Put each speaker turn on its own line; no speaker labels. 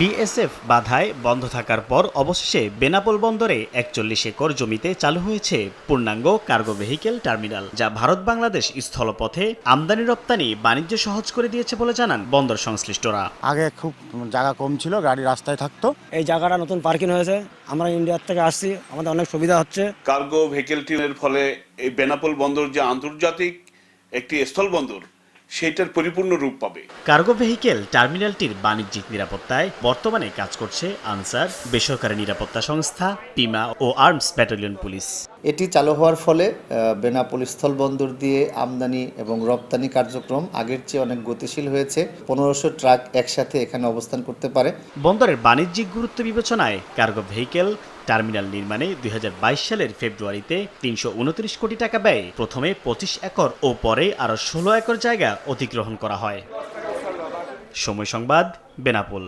BSF বাধায় বন্ধ থাকার পর অবশেষে বেনাপোল বন্দরে একচল্লিশ একর জমিতে চালু হয়েছে পূর্ণাঙ্গ কার্গো ভেহিকেল টার্মিনাল যা ভারত বাংলাদেশ স্থলপথে আমদানি রপ্তানি বাণিজ্য সহজ করে দিয়েছে বলে জানান বন্দর সংশ্লিষ্টরা।
আগে খুব জায়গা কম ছিল গাড়ি রাস্তায় থাকতো।
এই জায়গাটা নতুন পার্কিং হয়েছে। আমরা ইন্ডিয়ার থেকে আসছি আমাদের অনেক সুবিধা হচ্ছে।
কার্গো ভেহিকেল ট্রেনের ফলে এই বেনাপোল বন্দর যে আন্তর্জাতিক একটি স্থল বন্দর সেটার পরিপূর্ণ রূপ পাবে।
কার্গো ভেহিকেল টার্মিনালটির বাণিজ্যিক নিরাপত্তায় বর্তমানে কাজ করছে আনসার বেসরকারি নিরাপত্তা সংস্থা পিমা ও আর্মস ব্যাটালিয়ন পুলিশ।
এটি চালু হওয়ার ফলে বেনাপোল স্থলবন্দর দিয়ে আমদানি এবং রপ্তানি কার্যক্রম আগের চেয়ে অনেক গতিশীল হয়েছে। পনেরোশো ট্রাক একসাথে এখানে অবস্থান করতে পারে।
বন্দরের বাণিজ্যিক গুরুত্ব বিবেচনায় কার্গো ভেহিকেল টার্মিনাল নির্মাণে দুই হাজার বাইশ সালের ফেব্রুয়ারিতে তিনশো উনত্রিশ কোটি টাকা ব্যয়ে প্রথমে পঁচিশ একর ও পরে আরও ষোলো একর জায়গা অধিগ্রহণ করা হয়। সময় সংবাদ, বেনাপোল।